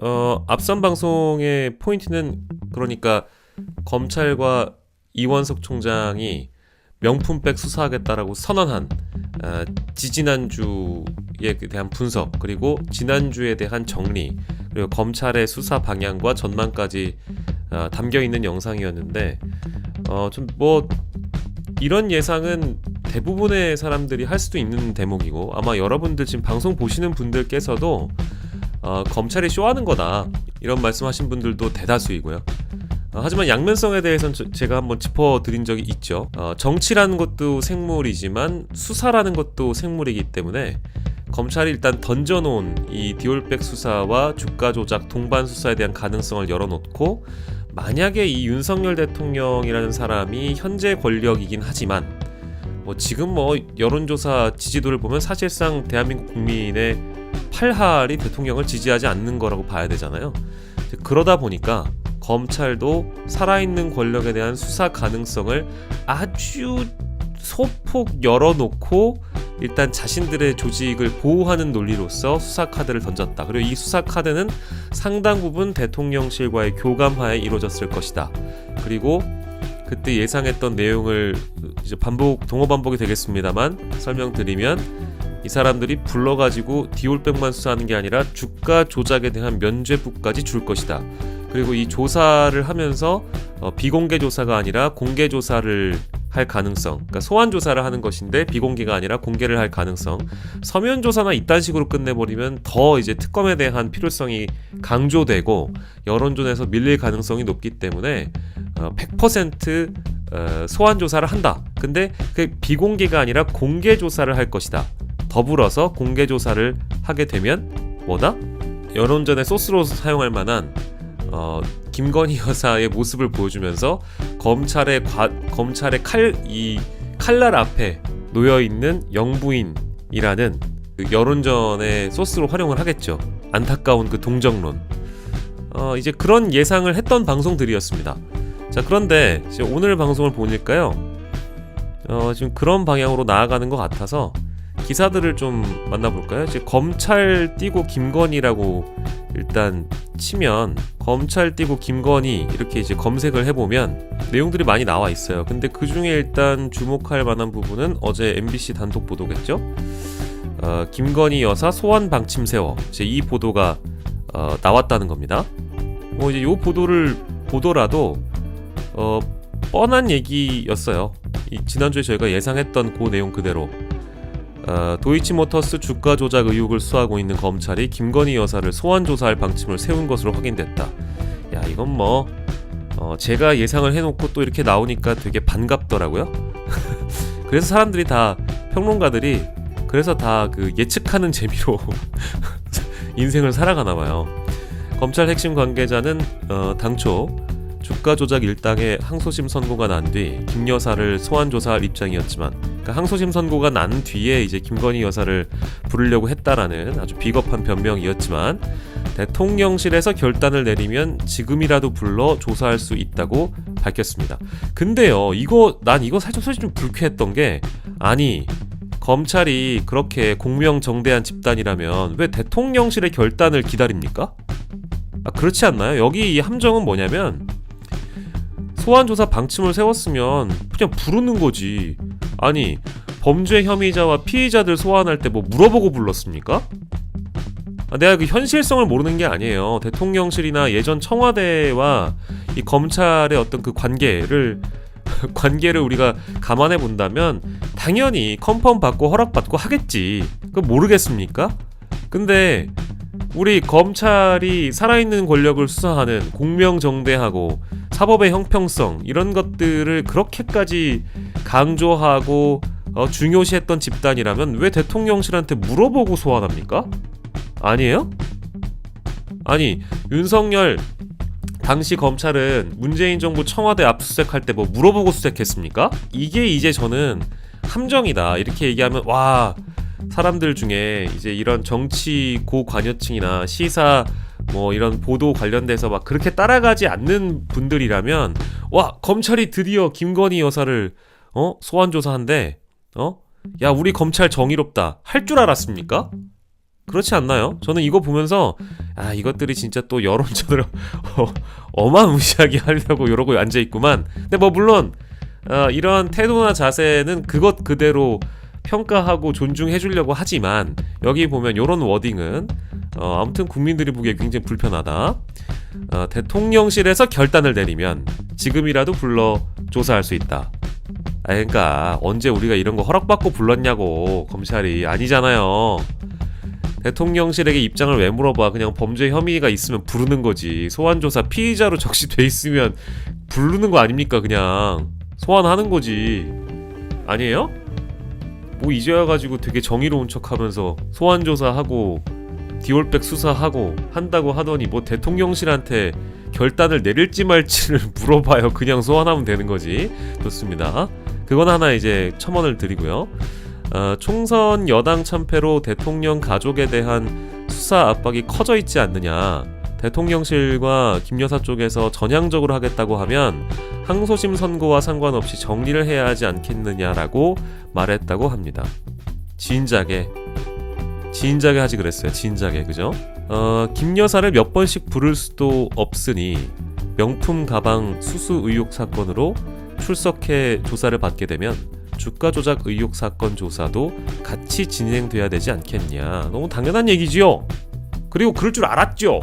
어, 앞선 방송의 포인트는 그러니까 검찰과 이원석 총장이 명품백 수사하겠다라고 선언한 어, 지지난주에 대한 분석 그리고 지난주에 대한 정리 그리고 검찰의 수사 방향과 전망까지 어, 담겨 있는 영상이었는데 어, 좀 뭐 이런 예상은 대부분의 사람들이 할 수도 있는 대목이고 아마 여러분들 지금 방송 보시는 분들께서도 어, 검찰이 쇼하는 거다 이런 말씀하신 분들도 대다수이고요. 어, 하지만 양면성에 대해서는 저- 제가 한번 짚어드린 적이 있죠. 어, 정치라는 것도 생물이지만 수사라는 것도 생물이기 때문에 검찰이 일단 던져놓은 이 디올백 수사와 주가 조작 동반 수사에 대한 가능성을 열어놓고 만약에 이 윤석열 대통령이라는 사람이 현재 권력이긴 하지만 뭐 지금 뭐 여론조사 지지도를 보면 사실상 대한민국 국민의 8할이 대통령을 지지하지 않는 거라고 봐야 되잖아요. 그러다 보니까 검찰도 살아있는 권력에 대한 수사 가능성을 아주 소폭 열어놓고 일단 자신들의 조직을 보호하는 논리로서 수사 카드를 던졌다. 그리고 이 수사 카드는 상당 부분 대통령실과의 교감하에 이루어졌을 것이다. 그리고 그때 예상했던 내용을 이제 반복 동어 반복이 되겠습니다만 설명드리면 이 사람들이 불러가지고 디올백만 수사하는 게 아니라 주가 조작에 대한 면죄부까지 줄 것이다. 그리고 이 조사를 하면서 어, 비공개 조사가 아니라 공개 조사를 할 가능성, 그러니까 소환 조사를 하는 것인데 비공개가 아니라 공개를 할 가능성. 서면 조사나 이딴 식으로 끝내버리면 더 이제 특검에 대한 필요성이 강조되고 여론전에서 밀릴 가능성이 높기 때문에 어, 100% 어, 소환 조사를 한다. 근데 그 비공개가 아니라 공개 조사를 할 것이다. 더불어서 공개 조사를 하게 되면 뭐다? 여론전의 소스로 사용할 만한 어, 김건희 여사의 모습을 보여주면서 검찰의 과, 검찰의 칼 이 칼날 앞에 놓여 있는 영부인이라는 그 여론전의 소스로 활용을 하겠죠. 안타까운 그 동정론. 어, 이제 그런 예상을 했던 방송들이었습니다. 자 그런데 오늘 방송을 보니까요. 어, 지금 그런 방향으로 나아가는 것 같아서 기사들을 좀 만나볼까요? 이제 검찰 띄고 김건희라고 일단 치면 검찰 띄고 김건희 이렇게 이제 검색을 해보면 내용들이 많이 나와 있어요. 근데 그 중에 일단 주목할 만한 부분은 어제 MBC 단독 보도겠죠? 어, 김건희 여사 소환 방침 세워 이제 이 보도가 어, 나왔다는 겁니다. 뭐 이제 이 보도를 보더라도 어, 뻔한 얘기였어요. 이 지난주에 저희가 예상했던 그 내용 그대로 어, 도이치모터스 주가 조작 의혹을 수사하고 있는 검찰이 김건희 여사를 소환 조사할 방침을 세운 것으로 확인됐다. 야 이건 뭐 어, 제가 예상을 해놓고 또 이렇게 나오니까 되게 반갑더라고요. 그래서 사람들이 다 평론가들이 그래서 다 그 예측하는 재미로 인생을 살아가나 봐요. 검찰 핵심 관계자는 어, 당초 주가 조작 일당의 항소심 선고가 난 뒤 김 여사를 소환 조사할 입장이었지만 그러니까 항소심 선고가 난 뒤에 이제 김건희 여사를 부르려고 했다라는 아주 비겁한 변명이었지만 대통령실에서 결단을 내리면 지금이라도 불러 조사할 수 있다고 밝혔습니다. 근데요, 이거 난 이거 살짝 솔직히 좀 불쾌했던 게 아니 검찰이 그렇게 공명정대한 집단이라면 왜 대통령실의 결단을 기다립니까? 아, 그렇지 않나요? 여기 이 함정은 뭐냐면 소환 조사 방침을 세웠으면 그냥 부르는 거지. 아니 범죄 혐의자와 피의자들 소환할 때 뭐 물어보고 불렀습니까? 아, 내가 그 현실성을 모르는 게 아니에요. 대통령실이나 예전 청와대와 이 검찰의 어떤 그 관계를 관계를 우리가 감안해 본다면 당연히 컨펌 받고 허락 받고 하겠지. 그 모르겠습니까? 근데 우리 검찰이 살아있는 권력을 수사하는 공명정대하고 사법의 형평성 이런 것들을 그렇게까지 강조하고 어, 중요시했던 집단이라면 왜 대통령실한테 물어보고 소환합니까? 아니에요? 아니 윤석열 당시 검찰은 문재인 정부 청와대 압수수색할 때 뭐 물어보고 수색했습니까? 이게 이제 저는 함정이다 이렇게 얘기하면 와 사람들 중에 이제 이런 정치 고관여층이나 시사 뭐 이런 보도 관련돼서 막 그렇게 따라가지 않는 분들이라면 와 검찰이 드디어 김건희 여사를 어 소환 조사한대 어야 우리 검찰 정의롭다 할 줄 알았습니까? 그렇지 않나요? 저는 이거 보면서 아 이것들이 진짜 또 여론전을 어, 어마무시하게 하려고 이러고 앉아 있구만. 근데 뭐 물론 어, 이런 태도나 자세는 그것 그대로 평가하고 존중해 주려고 하지만 여기 보면 이런 워딩은 어, 아무튼 국민들이 보기에 굉장히 불편하다. 어, 대통령실에서 결단을 내리면 지금이라도 불러 조사할 수 있다. 아 그러니까 언제 우리가 이런 거 허락받고 불렀냐고 검찰이 아니잖아요. 대통령실에게 입장을 왜 물어봐? 그냥 범죄 혐의가 있으면 부르는 거지. 소환 조사 피의자로 적시돼 있으면 부르는 거 아닙니까? 그냥 소환하는 거지. 아니에요? 뭐 이제 와가지고 되게 정의로운 척하면서 소환 조사하고 디올백 수사하고 한다고 하더니 뭐 대통령실한테 결단을 내릴지 말지를 물어봐요. 그냥 소환하면 되는 거지. 좋습니다. 그건 하나 이제 첨언을 드리고요. 어, 총선 여당 참패로 대통령 가족에 대한 수사 압박이 커져 있지 않느냐. 대통령실과 김 여사 쪽에서 전향적으로 하겠다고 하면 항소심 선고와 상관없이 정리를 해야 하지 않겠느냐라고 말했다고 합니다. 진작에 진작에 하지 그랬어요. 진작에 그죠? 어, 김 여사를 몇 번씩 부를 수도 없으니 명품 가방 수수 의혹 사건으로 출석해 조사를 받게 되면 주가 조작 의혹 사건 조사도 같이 진행돼야 되지 않겠냐. 너무 당연한 얘기지요. 그리고 그럴 줄 알았죠.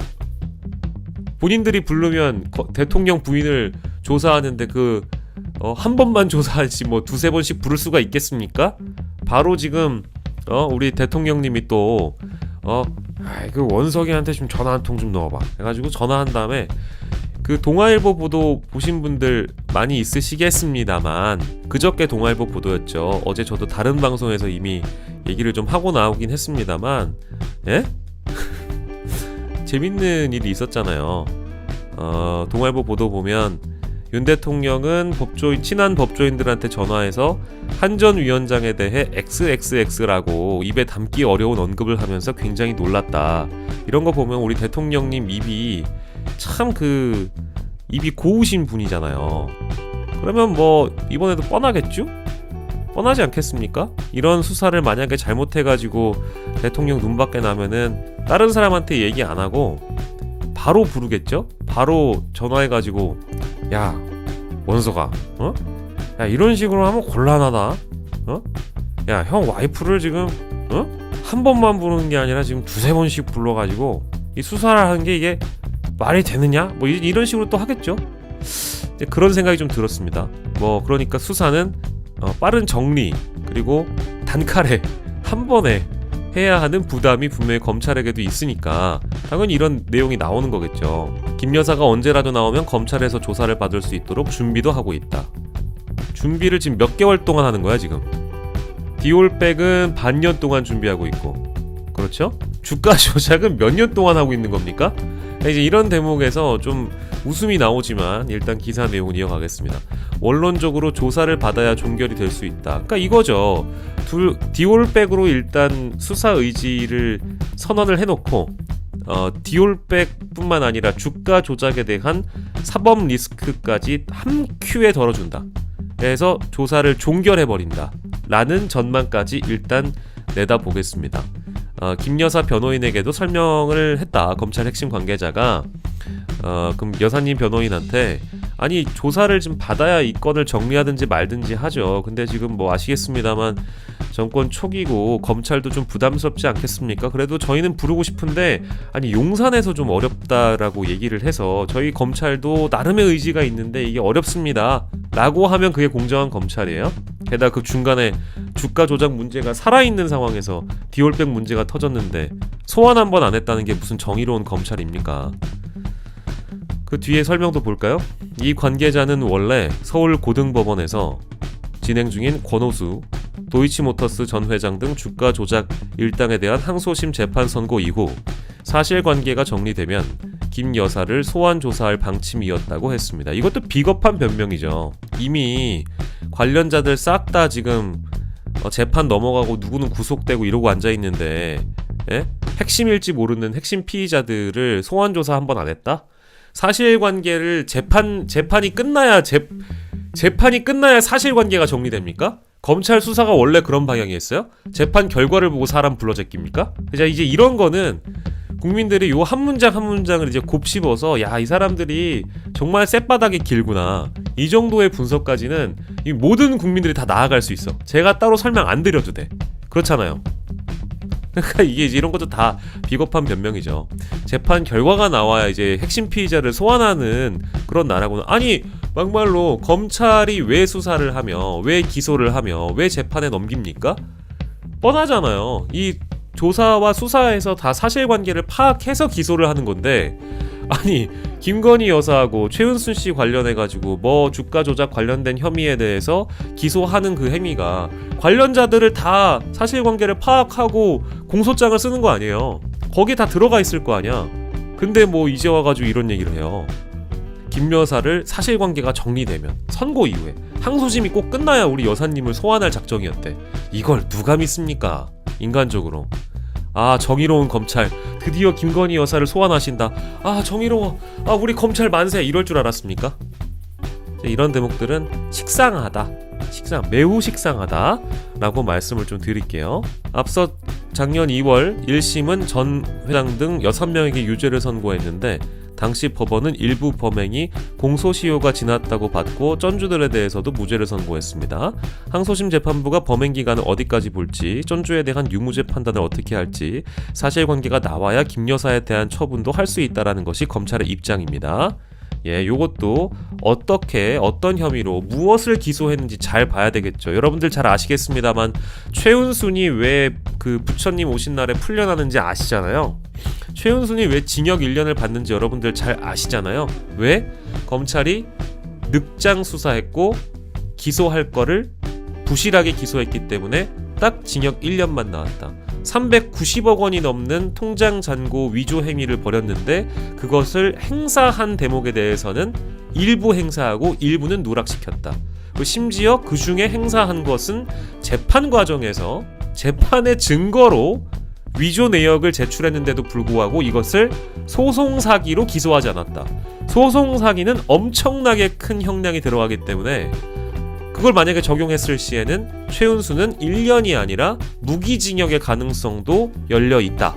본인들이 부르면 거- 대통령 부인을 조사하는데 그 어, 한 번만 조사하지 뭐 두세 번씩 부를 수가 있겠습니까? 바로 지금 어 우리 대통령님이 또 어, 아이 그 원석이한테 좀 전화 한 통 좀 넣어봐. 해가지고 전화한 다음에 그 동아일보 보도 보신 분들 많이 있으시겠습니다만 그저께 동아일보 보도였죠. 어제 저도 다른 방송에서 이미 얘기를 좀 하고 나오긴 했습니다만 예? 재밌는 일이 있었잖아요. 어, 동아일보 보도 보면 윤 대통령은 법조인 친한 법조인들한테 전화해서 한 전 위원장에 대해 XXX라고 입에 담기 어려운 언급을 하면서 굉장히 놀랐다. 이런 거 보면 우리 대통령님 입이 참 그 입이 고우신 분이잖아요. 그러면 뭐 이번에도 뻔하겠죠? 뻔하지 않겠습니까? 이런 수사를 만약에 잘못해가지고 대통령 눈 밖에 나면은 다른 사람한테 얘기 안 하고 바로 부르겠죠? 바로 전화해가지고 야 원서가 어? 야 이런 식으로 하면 곤란하다 어? 야 형 와이프를 지금 어? 한 번만 부르는 게 아니라 지금 두세 번씩 불러가지고 이 수사를 하는 게 이게 말이 되느냐? 뭐 이- 이런 식으로 또 하겠죠? 그런 생각이 좀 들었습니다. 뭐 그러니까 수사는 어, 빠른 정리 그리고 단칼에 한 번에 해야 하는 부담이 분명히 검찰에게도 있으니까 당연히 이런 내용이 나오는 거겠죠. 김 여사가 언제라도 나오면 검찰에서 조사를 받을 수 있도록 준비도 하고 있다. 준비를 지금 몇 개월 동안 하는 거야 지금. 디올백은 반년 동안 준비하고 있고, 그렇죠? 주가 조작은 몇 년 동안 하고 있는 겁니까? 이제 이런 대목에서 좀 웃음이 나오지만 일단 기사 내용은 이어가겠습니다. 원론적으로 조사를 받아야 종결이 될 수 있다. 그러니까 이거죠. 둘 디올백으로 일단 수사 의지를 선언을 해놓고 어, 디올백뿐만 아니라 주가 조작에 대한 사법 리스크까지 한 큐에 덜어준다. 그래서 조사를 종결해 버린다. 라는 전망까지 일단 내다 보겠습니다. 어, 김 여사 변호인에게도 설명을 했다. 검찰 핵심 관계자가 어, 그럼 여사님 변호인한테 아니 조사를 좀 받아야 이 건을 정리하든지 말든지 하죠. 근데 지금 뭐 아시겠습니다만 정권 초기고 검찰도 좀 부담스럽지 않겠습니까? 그래도 저희는 부르고 싶은데 아니 용산에서 좀 어렵다라고 얘기를 해서 저희 검찰도 나름의 의지가 있는데 이게 어렵습니다. 라고 하면 그게 공정한 검찰이에요. 게다가 그 중간에 주가 조작 문제가 살아있는 상황에서 디올백 문제가 터졌는데 소환 한 번 안 했다는 게 무슨 정의로운 검찰입니까? 그 뒤에 설명도 볼까요? 이 관계자는 원래 서울 고등법원에서 진행 중인 권오수 도이치모터스 전 회장 등 주가 조작 일당에 대한 항소심 재판 선고 이후 사실관계가 정리되면 김 여사를 소환 조사할 방침이었다고 했습니다. 이것도 비겁한 변명이죠. 이미 관련자들 싹 다 지금 어, 재판 넘어가고 누구는 구속되고 이러고 앉아 있는데 예? 핵심일지 모르는 핵심 피의자들을 소환 조사 한 번 안 했다? 사실관계를 재판 재판이 끝나야 재 재판이 끝나야 사실관계가 정리됩니까? 검찰 수사가 원래 그런 방향이었어요? 재판 결과를 보고 사람 불러 제낍니까? 자 이제 이런 거는 국민들이 요 한 문장 한 문장을 이제 곱씹어서 야 이 사람들이 정말 쌔바닥이 길구나 이 정도의 분석까지는 이 모든 국민들이 다 나아갈 수 있어 제가 따로 설명 안 드려도 돼 그렇잖아요 그러니까 이게 이런 것도 다 비겁한 변명이죠 재판 결과가 나와야 이제 핵심 피의자를 소환하는 그런 나라고는 아니 막말로 검찰이 왜 수사를 하며 왜 기소를 하며 왜 재판에 넘깁니까? 뻔하잖아요. 이 조사와 수사에서 다 사실관계를 파악해서 기소를 하는 건데 아니 김건희 여사하고 최은순 씨 관련해 가지고 뭐 주가 조작 관련된 혐의에 대해서 기소하는 그 행위가 관련자들을 다 사실관계를 파악하고 공소장을 쓰는 거 아니에요. 거기 다 들어가 있을 거 아니야. 근데 뭐 이제 와가지고 이런 얘기를 해요. 김 여사를 사실관계가 정리되면 선고 이후에 항소심이 꼭 끝나야 우리 여사님을 소환할 작정이었대. 이걸 누가 믿습니까? 인간적으로. 아 정의로운 검찰 드디어 김건희 여사를 소환하신다. 아 정의로워. 아 우리 검찰 만세 이럴 줄 알았습니까? 자, 이런 대목들은 식상하다. 식상 매우 식상하다 라고 말씀을 좀 드릴게요. 앞서 작년 2월 1심은 전 회장 등 6명에게 유죄를 선고했는데 당시 법원은 일부 범행이 공소시효가 지났다고 받고 쩐주들에 대해서도 무죄를 선고했습니다. 항소심 재판부가 범행 기간을 어디까지 볼지, 쩐주에 대한 유무죄 판단을 어떻게 할지, 사실관계가 나와야 김 여사에 대한 처분도 할 수 있다라는 것이 검찰의 입장입니다. 예, 요것도 어떻게 어떤 혐의로 무엇을 기소했는지 잘 봐야 되겠죠. 여러분들 잘 아시겠습니다만 최은순이 왜 그 부처님 오신 날에 풀려나는지 아시잖아요. 최은순이 왜 징역 1년을 받는지 여러분들 잘 아시잖아요. 왜? 검찰이 늑장 수사했고 기소할 거를 부실하게 기소했기 때문에 딱 징역 1년만 나왔다. 390억 원이 넘는 통장 잔고 위조 행위를 벌였는데 그것을 행사한 대목에 대해서는 일부 행사하고 일부는 누락시켰다. 그리고 심지어 그 중에 행사한 것은 재판 과정에서 재판의 증거로 위조 내역을 제출했는데도 불구하고 이것을 소송 사기로 기소하지 않았다. 소송 사기는 엄청나게 큰 형량이 들어가기 때문에 그걸 만약에 적용했을 시에는 최은수는 1년이 아니라 무기징역의 가능성도 열려 있다.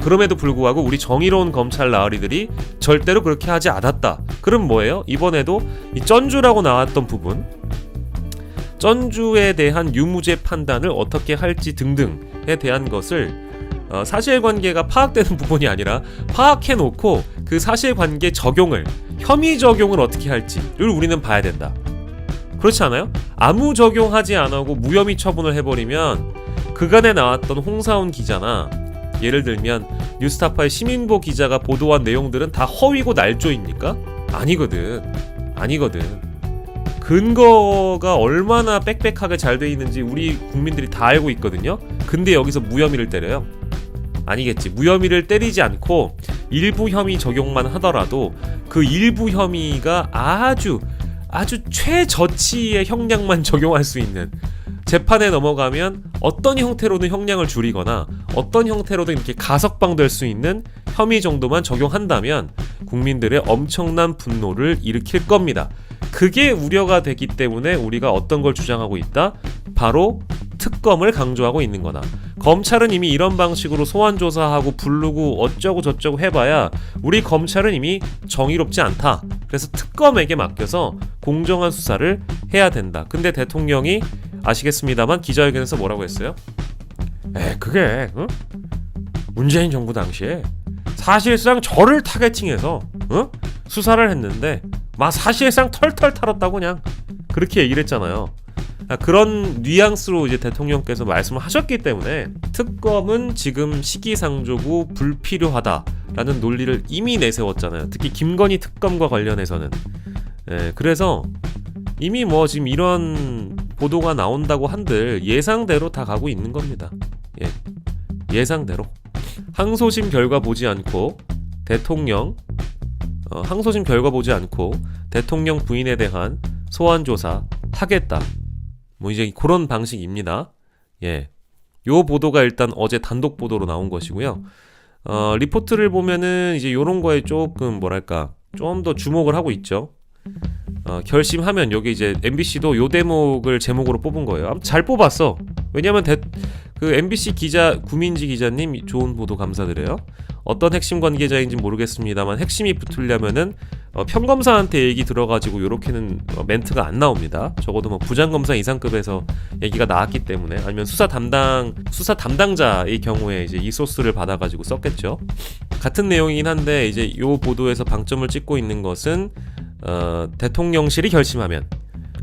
그럼에도 불구하고 우리 정의로운 검찰 나으리들이 절대로 그렇게 하지 않았다. 그럼 뭐예요? 이번에도 이 쩐주라고 나왔던 부분, 쩐주에 대한 유무죄 판단을 어떻게 할지 등등에 대한 것을 어, 사실관계가 파악되는 부분이 아니라 파악해놓고 그 사실관계 적용을 혐의 적용을 어떻게 할지를 우리는 봐야 된다. 그렇지 않아요? 아무 적용하지 않고 무혐의 처분을 해버리면 그간에 나왔던 홍사훈 기자나 예를 들면 뉴스타파의 시민보 기자가 보도한 내용들은 다 허위고 날조입니까? 아니거든. 아니거든. 근거가 얼마나 빽빽하게 잘 돼 있는지 우리 국민들이 다 알고 있거든요. 근데 여기서 무혐의를 때려요. 아니겠지. 무혐의를 때리지 않고 일부 혐의 적용만 하더라도 그 일부 혐의가 아주 아주 최저치의 형량만 적용할 수 있는 재판에 넘어가면 어떤 형태로든 형량을 줄이거나 어떤 형태로든 이렇게 가석방될 수 있는 혐의 정도만 적용한다면 국민들의 엄청난 분노를 일으킬 겁니다. 그게 우려가 되기 때문에 우리가 어떤 걸 주장하고 있다? 바로 특검을 강조하고 있는 거다. 검찰은 이미 이런 방식으로 소환 조사하고 부르고 어쩌고 저쩌고 해봐야 우리 검찰은 이미 정의롭지 않다. 그래서 특검에게 맡겨서 공정한 수사를 해야 된다. 근데 대통령이 아시겠습니다만 기자회견에서 뭐라고 했어요? 에 그게 어? 문재인 정부 당시에 사실상 저를 타겟팅해서 어? 수사를 했는데 막 사실상 털털 털었다고 그냥 그렇게 얘기를 했잖아요. 아, 그런 뉘앙스로 이제 대통령께서 말씀을 하셨기 때문에 특검은 지금 시기상조고 불필요하다라는 논리를 이미 내세웠잖아요. 특히 김건희 특검과 관련해서는. 예, 그래서 이미 뭐 지금 이런 보도가 나온다고 한들 예상대로 다 가고 있는 겁니다. 예, 예상대로. 항소심 결과 보지 않고 대통령 어, 항소심 결과 보지 않고 대통령 부인에 대한 소환 조사 하겠다. 뭐 이제 그런 방식입니다. 예. 요 보도가 일단 어제 단독 보도로 나온 것이고요. 어, 리포트를 보면은 이제 요런 거에 조금 뭐랄까 좀 더 주목을 하고 있죠. 어, 결심하면 여기 이제 MBC도 요 대목을 제목으로 뽑은 거예요. 잘 뽑았어. 왜냐하면 대, 그 MBC 기자 구민지 기자님 좋은 보도 감사드려요. 어떤 핵심 관계자인지 모르겠습니다만 핵심이 붙으려면은 어, 평검사한테 얘기 들어가지고 요렇게는 어, 멘트가 안 나옵니다. 적어도 뭐 부장검사 이상급에서 얘기가 나왔기 때문에 아니면 수사 담당 수사 담당자의 경우에 이제 이 소스를 받아가지고 썼겠죠. 같은 내용이긴 한데 이제 요 보도에서 방점을 찍고 있는 것은 어, 대통령실이 결심하면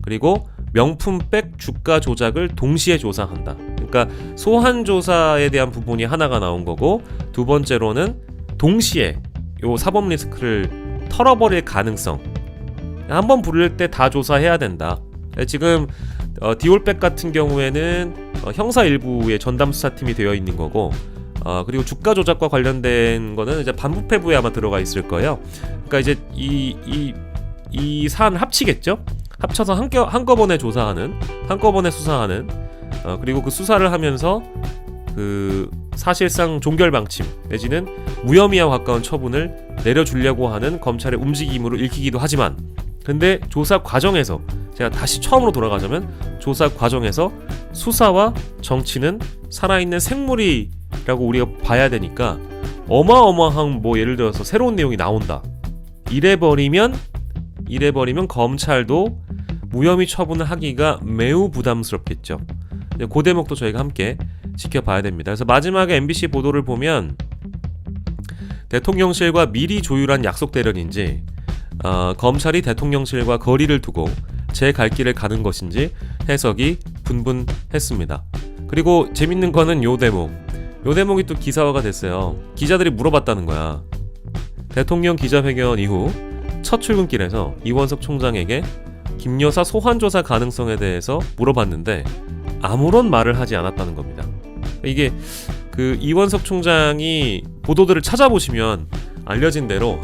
그리고 명품백 주가 조작을 동시에 조사한다. 그러니까 소환 조사에 대한 부분이 하나가 나온 거고 두 번째로는 동시에 요 사법 리스크를 털어버릴 가능성 한 번 부를 때 다 조사해야 된다. 지금 어, 디올백 같은 경우에는 어, 형사 일부의 전담 수사팀이 되어 있는 거고 어, 그리고 주가 조작과 관련된 거는 이제 반부패부에 아마 들어가 있을 거예요. 그러니까 이제 이 이 이 사안을 합치겠죠? 합쳐서 한겨, 한꺼번에 조사하는 한꺼번에 수사하는 어, 그리고 그 수사를 하면서 그 사실상 종결 방침 내지는 무혐의와 가까운 처분을 내려주려고 하는 검찰의 움직임으로 읽히기도 하지만 근데 조사 과정에서 제가 다시 처음으로 돌아가자면 조사 과정에서 수사와 정치는 살아있는 생물이라고 우리가 봐야 되니까 어마어마한 뭐 예를 들어서 새로운 내용이 나온다 이래 버리면 이래버리면 검찰도 무혐의 처분을 하기가 매우 부담스럽겠죠. 네, 그 대목도 저희가 함께 지켜봐야 됩니다. 그래서 마지막에 MBC 보도를 보면 대통령실과 미리 조율한 약속 대련인지 어, 검찰이 대통령실과 거리를 두고 제 갈 길을 가는 것인지 해석이 분분했습니다. 그리고 재밌는 거는 요 대목. 요 대목이 또 기사화가 됐어요. 기자들이 물어봤다는 거야. 대통령 기자회견 이후 첫 출근길에서 이원석 총장에게 김 여사 소환 조사 가능성에 대해서 물어봤는데 아무런 말을 하지 않았다는 겁니다. 이게 그 이원석 총장이 보도들을 찾아보시면 알려진 대로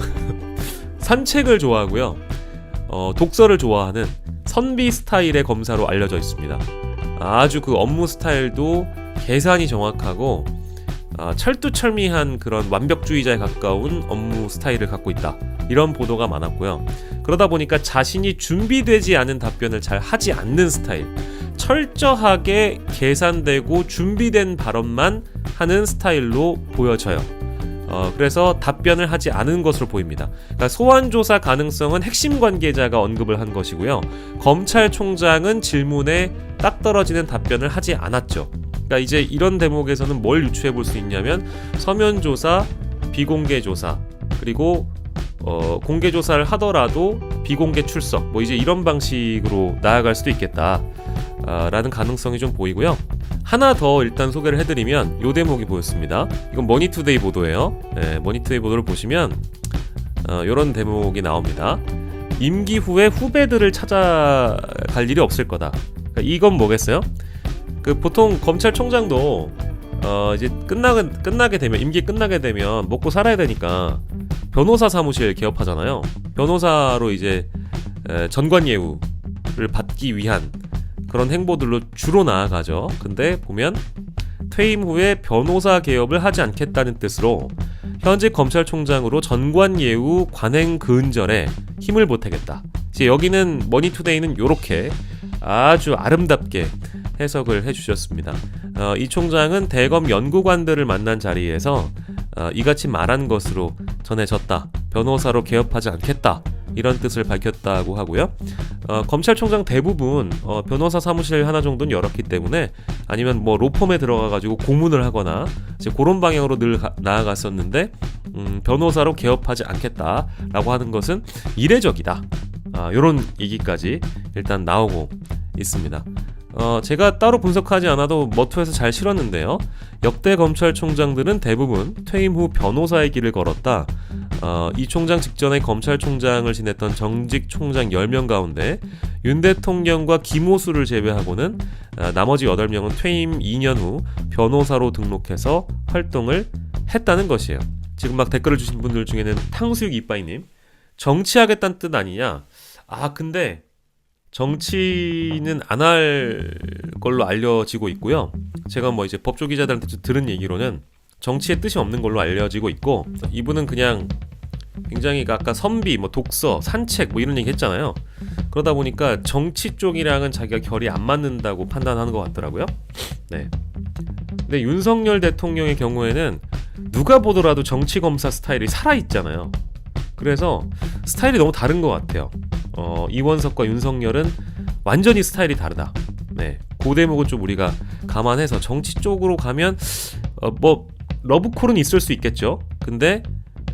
산책을 좋아하고요. 어, 독서를 좋아하는 선비 스타일의 검사로 알려져 있습니다. 아주 그 업무 스타일도 계산이 정확하고 아, 철두철미한 그런 완벽주의자에 가까운 업무 스타일을 갖고 있다. 이런 보도가 많았고요. 그러다 보니까 자신이 준비되지 않은 답변을 잘 하지 않는 스타일. 철저하게 계산되고 준비된 발언만 하는 스타일로 보여져요. 어, 그래서 답변을 하지 않은 것으로 보입니다. 그러니까 소환 조사 가능성은 핵심 관계자가 언급을 한 것이고요. 검찰총장은 질문에 딱 떨어지는 답변을 하지 않았죠. 그러니까 이제 이런 대목에서는 뭘 유추해 볼 수 있냐면 서면 조사, 비공개 조사, 그리고 어, 공개 조사를 하더라도 비공개 출석, 뭐 이제 이런 방식으로 나아갈 수도 있겠다. 아, 라는 가능성이 좀 보이고요. 하나 더 일단 소개를 해드리면 요 대목이 보였습니다. 이건 머니투데이 보도예요. 네, 머니투데이 보도를 보시면 어, 이런 대목이 나옵니다. 임기 후에 후배들을 찾아갈 일이 없을 거다. 그러니까 이건 뭐겠어요? 그 보통 검찰총장도 어, 이제 끝나게 끝나게 되면 임기 끝나게 되면 먹고 살아야 되니까 변호사 사무실 개업하잖아요. 변호사로 이제 에, 전관 예우를 받기 위한 그런 행보들로 주로 나아가죠. 근데 보면 퇴임 후에 변호사 개업을 하지 않겠다는 뜻으로 현직 검찰총장으로 전관 예우 관행 근절에 힘을 보태겠다. 이제 여기는 머니투데이는 이렇게 아주 아름답게 해석을 해주셨습니다. 어, 이 총장은 대검 연구관들을 만난 자리에서 어, 이같이 말한 것으로 전해졌다. 변호사로 개업하지 않겠다. 이런 뜻을 밝혔다고 하고요. 어, 검찰총장 대부분 어, 변호사 사무실 하나 정도는 열었기 때문에 아니면 뭐 로펌에 들어가 가지고 고문을 하거나 이제 그런 방향으로 늘 가, 나아갔었는데 음, 변호사로 개업하지 않겠다라고 하는 것은 이례적이다. 아, 이런 얘기까지 일단 나오고 있습니다. 어, 제가 따로 분석하지 않아도 머투에서 잘 실었는데요. 역대 검찰총장들은 대부분 퇴임 후 변호사의 길을 걸었다. 어, 이 총장 직전에 검찰총장을 지냈던 정직 총장 10명 가운데 윤 대통령과 김호수를 제외하고는 어, 나머지 8명은 퇴임 2년 후 변호사로 등록해서 활동을 했다는 것이에요. 지금 막 댓글을 주신 분들 중에는 탕수육 이빠이님 정치하겠다는 뜻 아니냐? 아 근데 정치는 안 할 걸로 알려지고 있고요. 제가 뭐 이제 법조 기자들한테 들은 얘기로는 정치의 뜻이 없는 걸로 알려지고 있고 이분은 그냥 굉장히 아까 선비, 뭐 독서, 산책 뭐 이런 얘기 했잖아요. 그러다 보니까 정치 쪽이랑은 자기가 결이 안 맞는다고 판단하는 것 같더라고요. 네. 근데 윤석열 대통령의 경우에는 누가 보더라도 정치 검사 스타일이 살아 있잖아요. 그래서 스타일이 너무 다른 것 같아요. 어, 이원석과 윤석열은 완전히 스타일이 다르다. 네, 그 대목은 좀 우리가 감안해서 정치 쪽으로 가면 어, 뭐 러브콜은 있을 수 있겠죠. 근데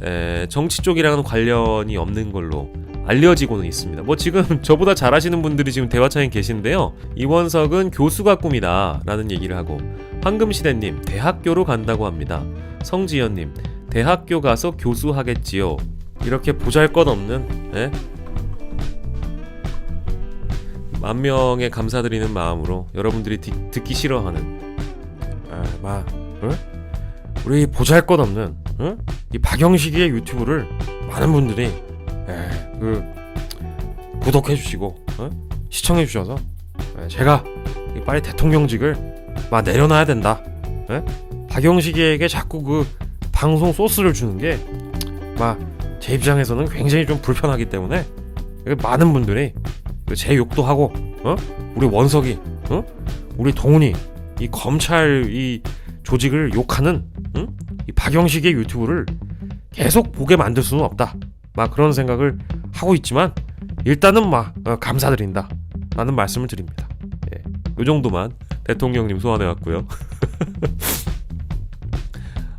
에, 정치 쪽이랑은 관련이 없는 걸로 알려지고는 있습니다. 뭐 지금 저보다 잘하시는 분들이 지금 대화창에 계신데요. 이원석은 교수가 꿈이다 라는 얘기를 하고 황금시대님 대학교로 간다고 합니다. 성지연님 대학교 가서 교수하겠지요. 이렇게 보잘것없는 예? 만 명에 감사드리는 마음으로 여러분들이 디, 듣기 싫어하는 아, 마, 어? 우리 보잘것없는 어? 이 박영식의 유튜브를 많은 분들이 에, 그 구독해 주시고 어? 시청해 주셔서 에, 제가 이 빨리 대통령직을 막 내려놔야 된다. 에? 박영식에게 자꾸 그 방송 소스를 주는 게 막 제 입장에서는 굉장히 좀 불편하기 때문에 많은 분들이 그 제 욕도 하고 어? 우리 원석이 어? 우리 동훈이 이 검찰 이 조직을 욕하는 응? 이 박영식의 유튜브를 계속 보게 만들 수는 없다. 막 그런 생각을 하고 있지만 일단은 막 어, 감사드린다. 라는 말씀을 드립니다. 예. 요 정도만 대통령님 소환해 왔고요.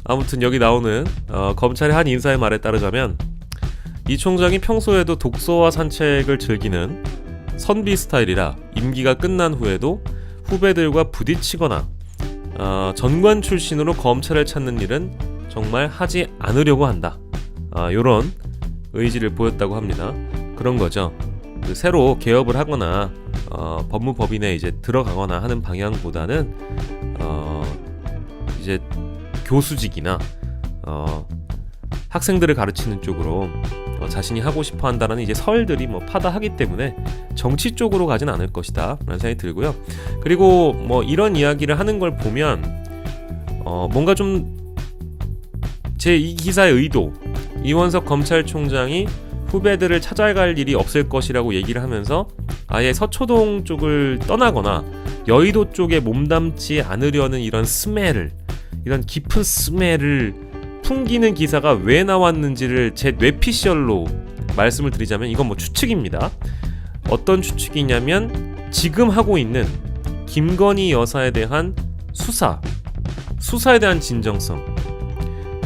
아무튼 여기 나오는 어, 검찰의 한 인사의 말에 따르자면 이 총장이 평소에도 독서와 산책을 즐기는 선비 스타일이라 임기가 끝난 후에도 후배들과 부딪히거나 어, 전관 출신으로 검찰을 찾는 일은 정말 하지 않으려고 한다. 아, 요런 의지를 보였다고 합니다. 그런 거죠. 그 새로 개업을 하거나 어, 법무법인에 이제 들어가거나 하는 방향보다는 어, 이제 교수직이나 어, 학생들을 가르치는 쪽으로 어, 자신이 하고 싶어 한다는 이제 설들이 뭐 파다하기 때문에 정치 쪽으로 가진 않을 것이다 라는 생각이 들고요. 그리고 뭐 이런 이야기를 하는 걸 보면 어 뭔가 좀 제 이 기사의 의도 이원석 검찰총장이 후배들을 찾아갈 일이 없을 것이라고 얘기를 하면서 아예 서초동 쪽을 떠나거나 여의도 쪽에 몸담지 않으려는 이런 스멜을 이런 깊은 스멜을 풍기는 기사가 왜 나왔는지를 제 뇌피셜로 말씀을 드리자면 이건 뭐 추측입니다. 어떤 추측이냐면 지금 하고 있는 김건희 여사에 대한 수사, 수사에 대한 진정성.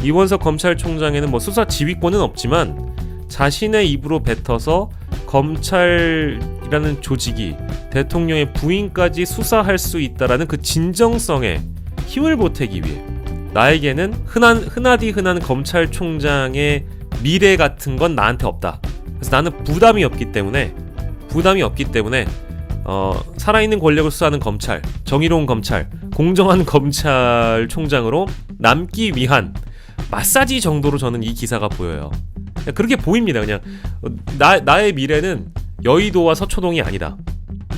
이원석 검찰총장에는 뭐 수사 지휘권은 없지만 자신의 입으로 뱉어서 검찰이라는 조직이 대통령의 부인까지 수사할 수 있다라는 그 진정성에 힘을 보태기 위해 나에게는 흔한 흔하디 흔한 검찰총장의 미래 같은 건 나한테 없다. 그래서 나는 부담이 없기 때문에 부담이 없기 때문에 어, 살아있는 권력을 수사하는 검찰, 정의로운 검찰, 공정한 검찰총장으로 남기 위한 마사지 정도로 저는 이 기사가 보여요. 그렇게 보입니다. 그냥 어, 나 나의 미래는 여의도와 서초동이 아니다.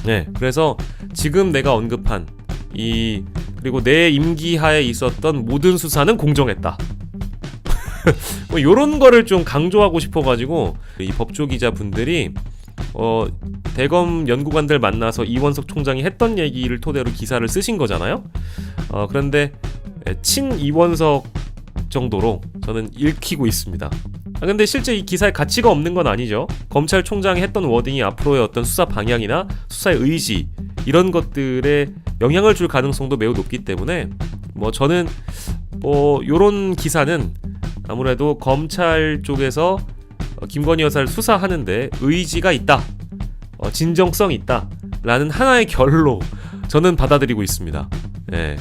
네, 그래서 지금 내가 언급한 이 그리고 내 임기하에 있었던 모든 수사는 공정했다. 뭐 이런 거를 좀 강조하고 싶어가지고 이 법조 기자 분들이 어 대검 연구관들 만나서 이원석 총장이 했던 얘기를 토대로 기사를 쓰신 거잖아요. 어 그런데 친 이원석 정도로 저는 읽히고 있습니다. 아, 근데 실제 이 기사에 가치가 없는 건 아니죠. 검찰총장이 했던 워딩이 앞으로의 어떤 수사 방향이나 수사의 의지 이런 것들에 영향을 줄 가능성도 매우 높기 때문에 뭐 저는 뭐 요런 기사는 아무래도 검찰 쪽에서 어, 김건희 여사를 수사하는데 의지가 있다, 어, 진정성 있다 라는 하나의 결로 저는 받아들이고 있습니다. 예.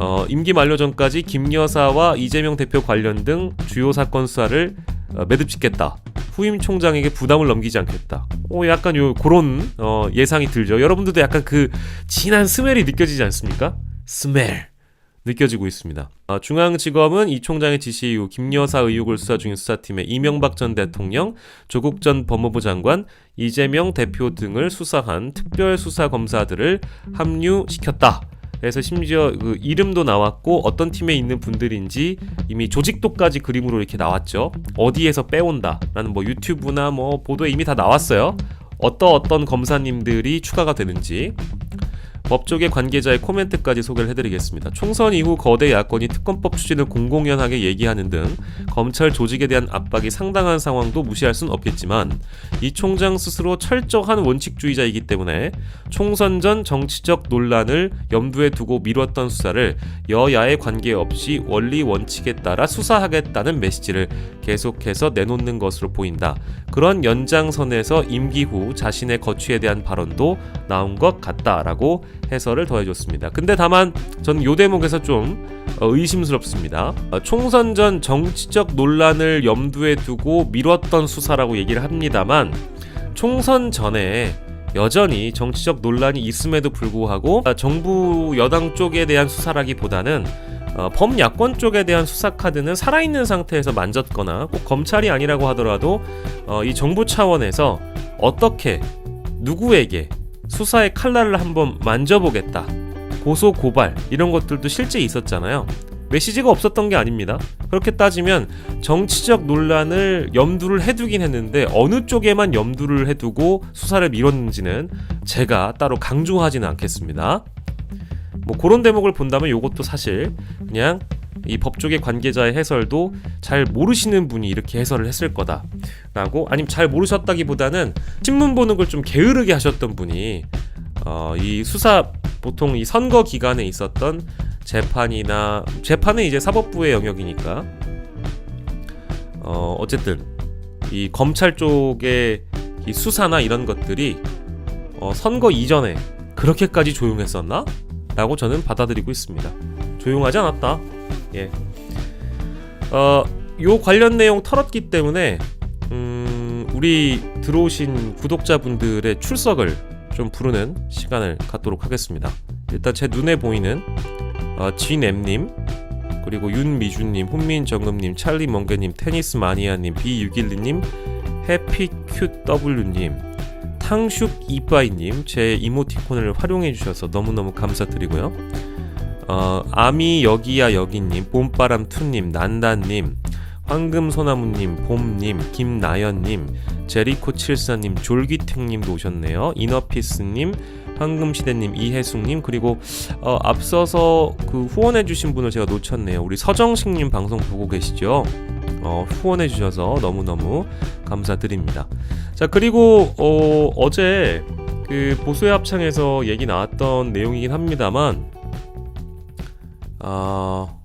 어, 임기 만료 전까지 김 여사와 이재명 대표 관련 등 주요 사건 수사를 어, 매듭짓겠다. 후임 총장에게 부담을 넘기지 않겠다. 오, 약간 요 그런 어, 예상이 들죠. 여러분들도 약간 그 진한 스멜이 느껴지지 않습니까? 스멜 느껴지고 있습니다. 어, 중앙지검은 이 총장의 지시 이후 김 여사 의혹을 수사 중인 수사팀에 이명박 전 대통령, 조국 전 법무부 장관, 이재명 대표 등을 수사한 특별 수사 검사들을 합류시켰다. 그래서 심지어 그 이름도 나왔고 어떤 팀에 있는 분들인지 이미 조직도까지 그림으로 이렇게 나왔죠. 어디에서 빼온다라는 뭐 유튜브나 뭐 보도에 이미 다 나왔어요. 어떤 어떤 검사님들이 추가가 되는지 법조계 관계자의 코멘트까지 소개를 해드리겠습니다. 총선 이후 거대 야권이 특검법 추진을 공공연하게 얘기하는 등 검찰 조직에 대한 압박이 상당한 상황도 무시할 순 없겠지만 이 총장 스스로 철저한 원칙주의자이기 때문에 총선 전 정치적 논란을 염두에 두고 미뤘던 수사를 여야에 관계없이 원리 원칙에 따라 수사하겠다는 메시지를 계속해서 내놓는 것으로 보인다. 그런 연장선에서 임기 후 자신의 거취에 대한 발언도 나온 것 같다라고 해설을 더해줬습니다. 근데 다만 저는 요 대목에서 좀 어, 의심스럽습니다. 어, 총선 전 정치적 논란을 염두에 두고 미뤘던 수사라고 얘기를 합니다만 총선 전에 여전히 정치적 논란이 있음에도 불구하고 아, 정부 여당 쪽에 대한 수사라기보다는 어, 범야권 쪽에 대한 수사 카드는 살아있는 상태에서 만졌거나 꼭 검찰이 아니라고 하더라도 어, 이 정부 차원에서 어떻게 누구에게 수사의 칼날을 한번 만져보겠다 고소 고발 이런 것들도 실제 있었잖아요. 메시지가 없었던 게 아닙니다. 그렇게 따지면 정치적 논란을 염두를 해두긴 했는데 어느 쪽에만 염두를 해두고 수사를 미뤘는지는 제가 따로 강조하지는 않겠습니다 뭐 그런 대목을 본다면 이것도 사실 그냥 이 법조계 관계자의 해설도 잘 모르시는 분이 이렇게 해설을 했을 거다라고 아니면 잘 모르셨다기보다는 신문 보는 걸 좀 게으르게 하셨던 분이 어, 이 수사 보통 이 선거 기간에 있었던 재판이나 재판은 이제 사법부의 영역이니까 어, 어쨌든 이 검찰 쪽의 이 수사나 이런 것들이 어, 선거 이전에 그렇게까지 조용했었나? 라고 저는 받아들이고 있습니다. 조용하지 않았다. 예. 어, 요 관련 내용 털었기 때문에 음, 우리 들어오신 구독자분들의 출석을 좀 부르는 시간을 갖도록 하겠습니다. 일단 제 눈에 보이는 어, 진엠님 그리고 윤미주님, 훈민정음님, 찰리멍게님, 테니스 마니아님, B612님, 해피큐W님, 탕슉 이빠이님 제 이모티콘을 활용해 주셔서 너무너무 감사드리고요. 어, 아미 여기야 여기님, 봄바람 투님, 난다님, 황금소나무님, 봄님, 김나연님, 제리코 칠사님, 졸기탱님도 오셨네요. 이너피스님, 황금시대님, 이혜숙님 그리고 어, 앞서서 그 후원해주신 분을 제가 놓쳤네요. 우리 서정식님 방송 보고 계시죠? 어, 후원해주셔서 너무너무 감사드립니다. 자 그리고 어, 어제 그 보수의 합창에서 얘기 나왔던 내용이긴 합니다만 어...